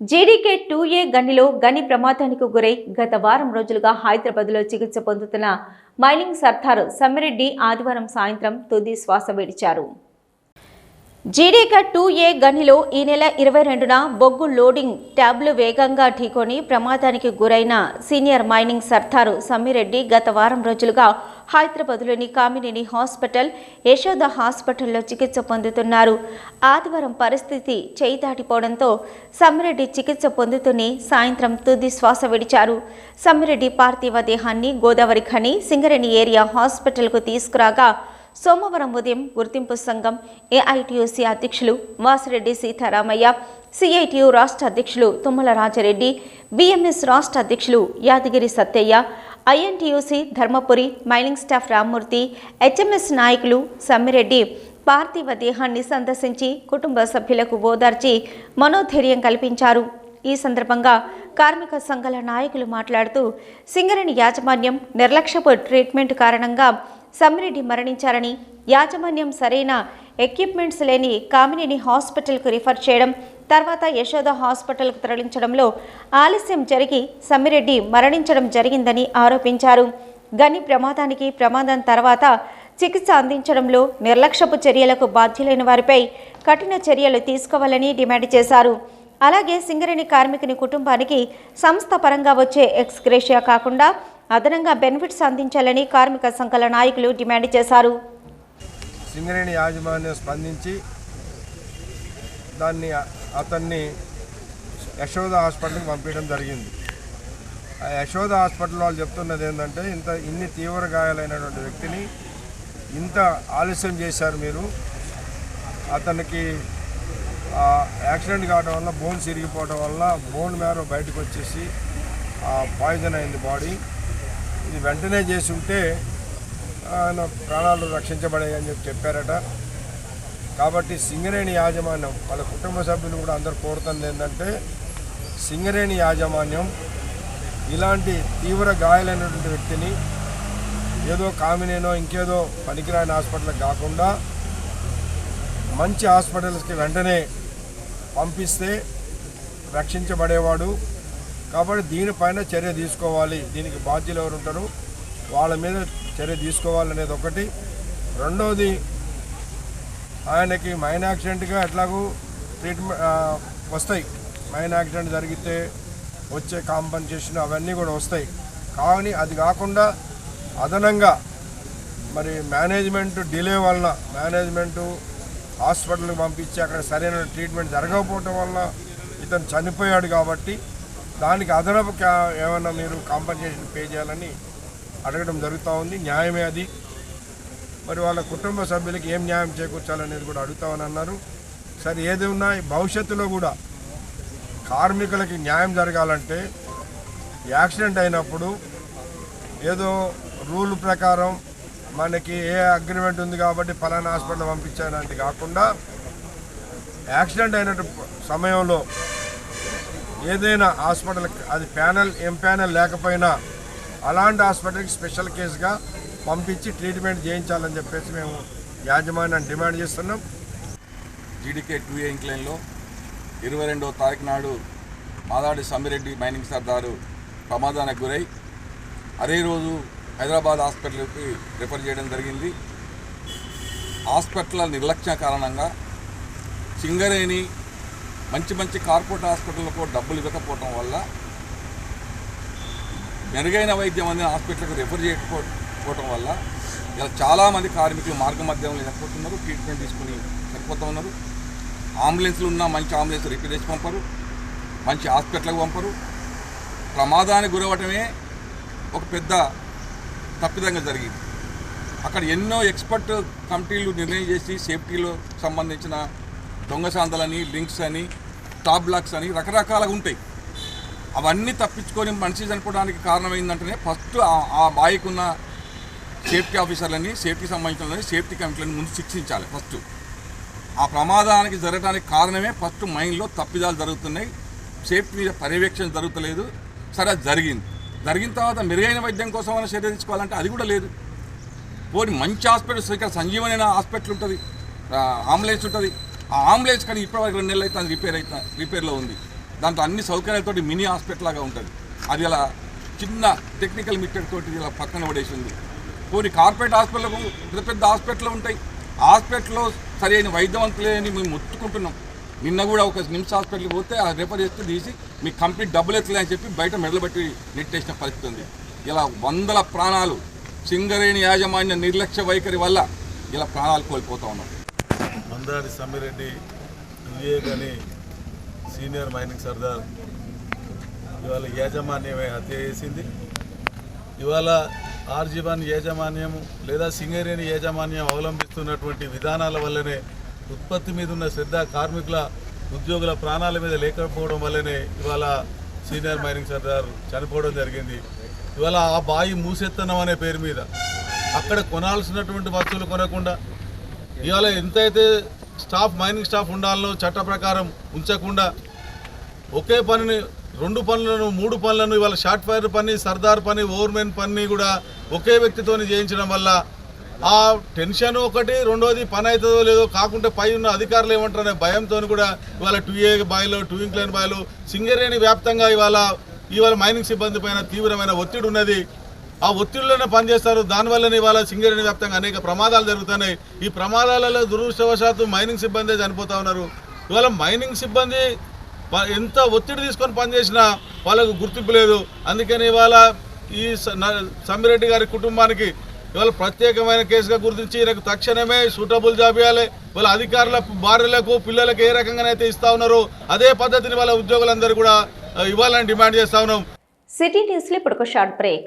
GDK two ఏ గనిలో గని ప్రమాదానికి గురై గత వారం రోజులుగా హైదరాబాద్లో చికిత్స పొందుతున్న మైనింగ్ సర్దార్ సమ్మిరెడ్డి ఆదివారం సాయంత్రం తుది శ్వాస విడిచారు. జీడీకా టూ ఏ గనిలో ఈ నెల ఇరవై రెండున బొగ్గు లోడింగ్ ట్యాబ్లు వేగంగా ఢీకొని ప్రమాదానికి గురైన సీనియర్ మైనింగ్ సర్దారు సమ్మిరెడ్డి గత వారం రోజులుగా హైదరాబాద్లోని కామినేని హాస్పిటల్ యశోద హాస్పిటల్లో చికిత్స పొందుతున్నారు. ఆదివారం పరిస్థితి చేయి దాటిపోవడంతో సమ్మిరెడ్డి చికిత్స పొందుతూనే సాయంత్రం తుది శ్వాస విడిచారు. సమ్మిరెడ్డి పార్థివ దేహాన్ని గోదావరి ఖని సింగరేణి ఏరియా హాస్పిటల్కు తీసుకురాగా సోమవారం ఉదయం గుర్తింపు సంఘం ఏఐటీయూసీ అధ్యక్షులు వాసిరెడ్డి సీతారామయ్య సిఐటియు రాష్ట్ర అధ్యక్షులు తుమ్మల రాజరెడ్డి బిఎంఎస్ రాష్ట్ర అధ్యక్షులు Yadagiri Sattaiah INTUC Dharmapuri mining staff Rammurthy HMS నాయకులు సమ్మిరెడ్డి పార్థివ దేహాన్ని సందర్శించి కుటుంబ సభ్యులకు ఓదార్చి మనోధైర్యం కల్పించారు. ఈ సందర్భంగా కార్మిక సంఘాల నాయకులు మాట్లాడుతూ సింగరేణి యాజమాన్యం నిర్లక్ష్యపు ట్రీట్మెంట్ కారణంగా సమ్మిరెడ్డి మరణించారని యాజమాన్యం సరైన ఎక్విప్మెంట్స్ లేని కామినేని హాస్పిటల్కు రిఫర్ చేయడం తర్వాత యశోద హాస్పిటల్కు తరలించడంలో ఆలస్యం జరిగి సమ్మిరెడ్డి మరణించడం జరిగిందని ఆరోపించారు. గని ప్రమాదానికి ప్రమాదం తర్వాత చికిత్స అందించడంలో నిర్లక్ష్యపు చర్యలకు బాధ్యులైన వారిపై కఠిన చర్యలు తీసుకోవాలని డిమాండ్ చేశారు. అలాగే సింగరేణి కార్మికుని కుటుంబానికి సంస్థ పరంగా వచ్చే ఎక్స్గ్రేషియా కాకుండా అదనంగా బెనిఫిట్స్ అందించాలని కార్మిక సంఘాల నాయకులు డిమాండ్ చేశారు. సింగరేణి యాజమాన్యం స్పందించి దాన్ని అతన్ని యశోద హాస్పిటల్కి పంపించడం జరిగింది. ఆ యశోద హాస్పిటల్ వాళ్ళు చెప్తున్నది ఏంటంటే ఇంత ఇన్ని తీవ్ర గాయాలైనటువంటి వ్యక్తిని ఇంత ఆలస్యం చేశారు మీరు. అతనికి యాక్సిడెంట్ కావడం వల్ల బోన్స్ ఇరిగిపోవడం వల్ల బోన్ మేర బయటకు వచ్చేసి పాయిజన్ అయింది బాడీ. ఇది వెంటనే చేసి ఉంటే ఆయన ప్రాణాలు రక్షించబడాయి అని చెప్పి చెప్పారట. కాబట్టి సింగరేణి యాజమాన్యం వాళ్ళ కుటుంబ సభ్యులు కూడా అందరు కోరుతుంది ఏంటంటే సింగరేణి యాజమాన్యం ఇలాంటి తీవ్ర గాయాలైనటువంటి వ్యక్తిని ఏదో కామినేనో ఇంకేదో పనికిరాని హాస్పిటల్కి కాకుండా మంచి హాస్పిటల్స్కి వెంటనే పంపిస్తే రక్షించబడేవాడు. కాబట్టి దీనిపైన చర్య తీసుకోవాలి. దీనికి బాధ్యులు ఎవరు ఉంటారు వాళ్ళ మీద చర్య తీసుకోవాలనేది ఒకటి. రెండవది ఆయనకి మైన్ యాక్సిడెంట్గా ఎట్లాగూ ట్రీట్మెంట్ వస్తాయి. మైన్ యాక్సిడెంట్ జరిగితే వచ్చే కాంపన్సేషన్ అవన్నీ కూడా వస్తాయి. కానీ అది కాకుండా అదనంగా మరి మేనేజ్మెంట్ డిలే వలన మేనేజ్మెంటు హాస్పిటల్కి పంపించి అక్కడ సరైన ట్రీట్మెంట్ జరగకపోవటం వల్ల ఇతను చనిపోయాడు కాబట్టి దానికి అదనపు ఏమైనా మీరు కాంపన్సేషన్ పే చేయాలని అడగడం జరుగుతూ ఉంది. న్యాయమే అది. మరి వాళ్ళ కుటుంబ సభ్యులకి ఏం న్యాయం చేకూర్చాలనేది కూడా అడుగుతామని అన్నారు. సరే ఏది ఉన్నా భవిష్యత్తులో కూడా కార్మికులకి న్యాయం జరగాలంటే యాక్సిడెంట్ అయినప్పుడు ఏదో రూల్ ప్రకారం మనకి ఏ అగ్రిమెంట్ ఉంది కాబట్టి ఫలానా హాస్పిటల్ పంపించానంటే కాకుండా యాక్సిడెంట్ అయిన సమయంలో ఏదైనా హాస్పిటల్ అది ప్యానల్ ఎం ప్యానల్ లేకపోయినా అలాంటి హాస్పిటల్కి స్పెషల్ కేసుగా పంపించి ట్రీట్మెంట్ చేయించాలని చెప్పేసి మేము యాజమాన్యాన్ని డిమాండ్ చేస్తున్నాం. జీడీకే టూ ఏ ఇంక్లైన్లో ఇరవై రెండవ తారీఖు నాడు మాదాడి సమ్మిరెడ్డి మైనింగ్ సర్దారు ప్రమాదానికి గురై అదే రోజు హైదరాబాద్ హాస్పిటల్కి రిఫర్ చేయడం జరిగింది. హాస్పిటల్ నిర్లక్ష్య కారణంగా చింగరేణి మంచి మంచి కార్పొరేట్ హాస్పిటల్లకు డబ్బులు ఇవ్వకపోవటం వల్ల మెరుగైన వైద్యం అందిన హాస్పిటల్కి రిఫర్ చేయకపోవటం వల్ల ఇలా చాలామంది కార్మికులు మార్గ మధ్యంలో చనిపోతున్నారు ట్రీట్మెంట్ తీసుకుని చనిపోతూ ఉన్నారు. అంబులెన్స్లు ఉన్న మంచి అంబులెన్స్ రిపేర్ చేసి పంపరు మంచి హాస్పిటల్కి పంపరు. ప్రమాదానికి గురవటమే ఒక పెద్ద తప్పిదంగా జరిగింది. అక్కడ ఎన్నో ఎక్స్పర్ట్ కమిటీలు నిర్ణయం చేసి సేఫ్టీలో సంబంధించిన దొంగశాంతలని లింక్స్ అని టాప్ బ్లాక్స్ అని రకరకాలుగా ఉంటాయి. అవన్నీ తప్పించుకొని మనిషి చనిపోవడానికి కారణం ఫస్ట్ ఆ- ఆ ఉన్న సేఫ్టీ ఆఫీసర్లని సేఫ్టీ సంబంధించిన సేఫ్టీ కమిటీలను ముందు శిక్షించాలి ఫస్ట్. ఆ ప్రమాదానికి జరగడానికి కారణమే ఫస్ట్ మైండ్లో తప్పిదాలు జరుగుతున్నాయి. సేఫ్టీ మీద పర్యవేక్షణ జరుగుతలేదు. సరే జరిగింది. జరిగిన తర్వాత మెరుగైన వైద్యం కోసం మనం చర్య తీసుకోవాలంటే అది కూడా లేదు. పోనీ మంచి హాస్పిటల్స్ ఇక్కడ సంజీవని హాస్పిటల్ ఉంటుంది. అంబులెన్స్ ఉంటుంది. ఆ అంబులెన్స్ కానీ ఇప్పటివరకు రెండు నెలలు అయితే రిపేర్ అయితే రిపేర్లో ఉంది. దాంట్లో అన్ని సౌకర్యాలతోటి మినీ హాస్పిటల్ లాగా ఉంటుంది. అది ఇలా చిన్న టెక్నికల్ మిట్టెడ్ తోటి ఇలా పక్కన పడేసింది కొన్ని కార్పొరేట్ హాస్పిటల్కు పెద్ద పెద్ద హాస్పిటల్ ఉంటాయి. హాస్పిటల్లో సరైన వైద్యవంతులేని మేము మొత్తుకుంటున్నాం. నిన్న కూడా ఒక నిమ్స్ హాస్పిటల్కి పోతే ఆ రిఫర్ చేస్తే తీసి మీకు కంప్లీట్ డబ్బులు ఎత్తలే అని చెప్పి బయట మెడలబెట్టి నెట్టేసిన పరిస్థితి ఉంది. ఇలా వందల ప్రాణాలు సింగరేణి యాజమాన్య నిర్లక్ష్య వైఖరి వల్ల ఇలా ప్రాణాలు కోల్పోతూ ఉన్నాం. మందారి సమ్మిరెడ్డి వివేకని సీనియర్ మైనింగ్ సర్దార్ ఇవాళ యాజమాన్యమే హత్య చేసింది. ఇవాళ ఆర్జీవన్ యాజమాన్యం లేదా సింగరేణి యాజమాన్యం అవలంబిస్తున్నటువంటి విధానాల వల్లనే ఉత్పత్తి మీద ఉన్న శ్రద్ధ కార్మికుల ఉద్యోగుల ప్రాణాల మీద లేకపోవడం వల్లనే ఇవాళ సీనియర్ మైనింగ్ సర్దార్ చనిపోవడం జరిగింది. ఇవాళ ఆ బాయి మూసెత్తనం అనే పేరు మీద అక్కడ కొనాల్సినటువంటి వస్తువులు కొనకుండా ఇవాళ ఎంతైతే స్టాఫ్ మైనింగ్ స్టాఫ్ ఉండాలనో చట్ట ప్రకారం ఉంచకుండా ఒకే పనిని రెండు పనులను మూడు పనులను ఇవాళ షార్ట్ ఫైర్ పని సర్దార్ పని ఓవర్మెన్ పని కూడా ఒకే వ్యక్తితోని చేయించడం వల్ల ఆ టెన్షన్ ఒకటి రెండోది పని అవుతుందో లేదో కాకుంటే పై ఉన్న అధికారులు ఏమంటారనే భయంతో కూడా ఇవాళ టూ ఏ బాయిలు టూ ఇంక్లైన్ బాయిలు సింగరేణి వ్యాప్తంగా ఇవాళ ఇవాళ మైనింగ్ సిబ్బంది పైన తీవ్రమైన ఒత్తిడి ఉన్నది. ఆ ఒత్తిడిలోనే పనిచేస్తారు. దానివల్లనే ఇవాళ సింగరేణి వ్యాప్తంగా అనేక ప్రమాదాలు జరుగుతున్నాయి. ఈ ప్రమాదాలలో దురదృష్టవశాత్తు మైనింగ్ సిబ్బంది చనిపోతూ ఉన్నారు. ఇవాళ మైనింగ్ సిబ్బంది ఎంత ఒత్తిడి తీసుకొని పనిచేసినా వాళ్ళకు గుర్తింపు లేదు. అందుకని ఇవాళ ఈ స- న- సమ్మిరెడ్డి గారి కుటుంబానికి ఇవాళ ప్రత్యేకమైన కేసుగా గుర్తించి ఈయనకు తక్షణమే సూటబుల్ జాబ్ ఇవ్వాలి. వాళ్ళ అధికారుల భార్యలకు పిల్లలకు ఏ రకంగానైతే ఇస్తా ఉన్నారో అదే పద్ధతిని వాళ్ళ ఉద్యోగులందరూ కూడా ఇవ్వాలని డిమాండ్ చేస్తా ఉన్నాం. సిటీ న్యూస్లో ఇప్పుడు ఒక షార్ట్ బ్రేక్.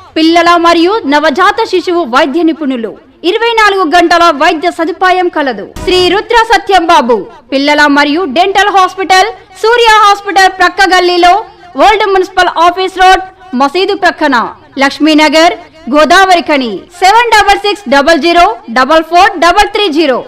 పిల్లల మరియు నవజాత శిశువు వైద్య నిపుణులు. ఇరవై నాలుగు గంటల వైద్య సదుపాయం కలదు. శ్రీ రుద్ర సత్యం బాబు పిల్లల మరియు డెంటల్ హాస్పిటల్ సూర్య హాస్పిటల్ ప్రక్క గల్లీలో ఓల్డ్ మున్సిపల్ ఆఫీస్ రోడ్ మసీదు ప్రక్కన. Lakshminagar Godavari Khani seven double six double zero double four double three zero.